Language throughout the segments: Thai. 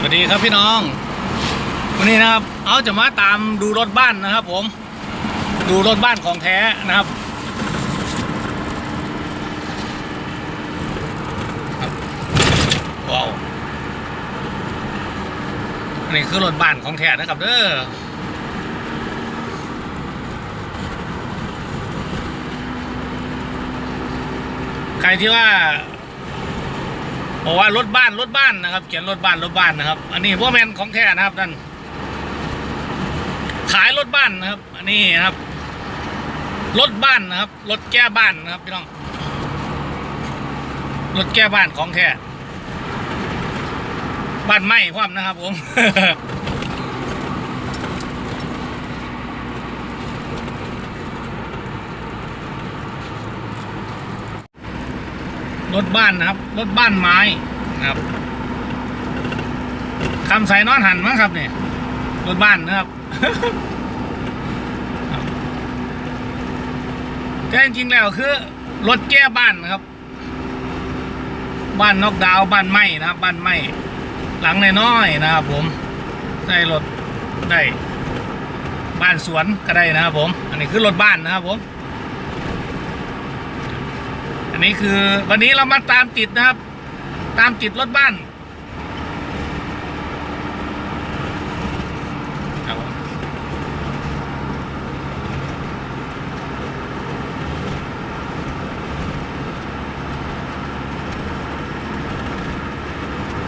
สวัสดีครับพี่น้อง วันนี้นะครับ เอาจะมาตามดูรถบ้านนะครับ ผม ดูรถบ้านของแท้นะครับ ว้าวอันนี้คือรถบ้านของแท้นะครับเด้อใครที่ว่า บอกว่ารถบ้านรถบ้านนะครับ เขียนรถบ้านรถบ้านนะครับ อันนี้พวกแมนของแท้นะครับท่านขายรถบ้านนะครับ อันนี้นะครับรถบ้านนะครับรถแก้บ้านนะครับพี่น้องรถแก้บ้านของแท้บ้านไหม้ความนะครับผม รถบ้านนะครับ รถบ้านไม้นะครับคำใส่นอนหันมั้งครับเนี่ยรถบ้านนะครับแต่จริงๆแล้วคือ รถแก้บ้านนะครับ บ้านนอกดาวบ้านไม้นะครับ บ้านไม้หลังน้อยๆนะครับ ผมใส่รถได้บ้านสวนก็ได้นะครับผม อันนี้คือรถบ้านนะครับผม อันนี้คือวันนี้เรามาตามติดนะครับ ตามติดรถบ้าน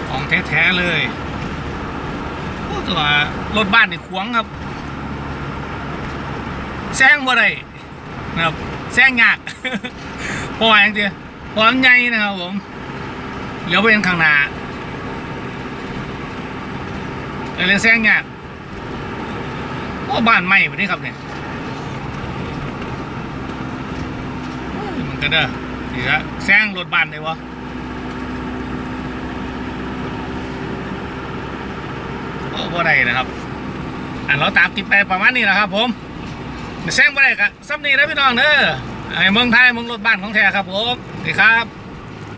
ของแท้ๆเลยโอ้ตัวรถบ้านนี่ขวงครับแซงบ่ได้นะครับแซงยาก พระว่าอย่างเดียวพราะมันใหญ่นะครับผมเหลียวไปเป็นข้างหน้าเลยแซงยากโอ้บ้านใหม่แบบนี้ครับเนี่ยมันก็เด้อดี๋ยวแซงรถบ้านเลยวะโอ้บ่ได้นะครับอันเราตามติดไปประมาณนี้แหละครับ ผมแซงบ่ได้กะซ้ำนี่นะพี่น้องเด้อ ไอ้เมืองไทยเมืองรถบ้านของแท้ครับผมสวัสดีครับ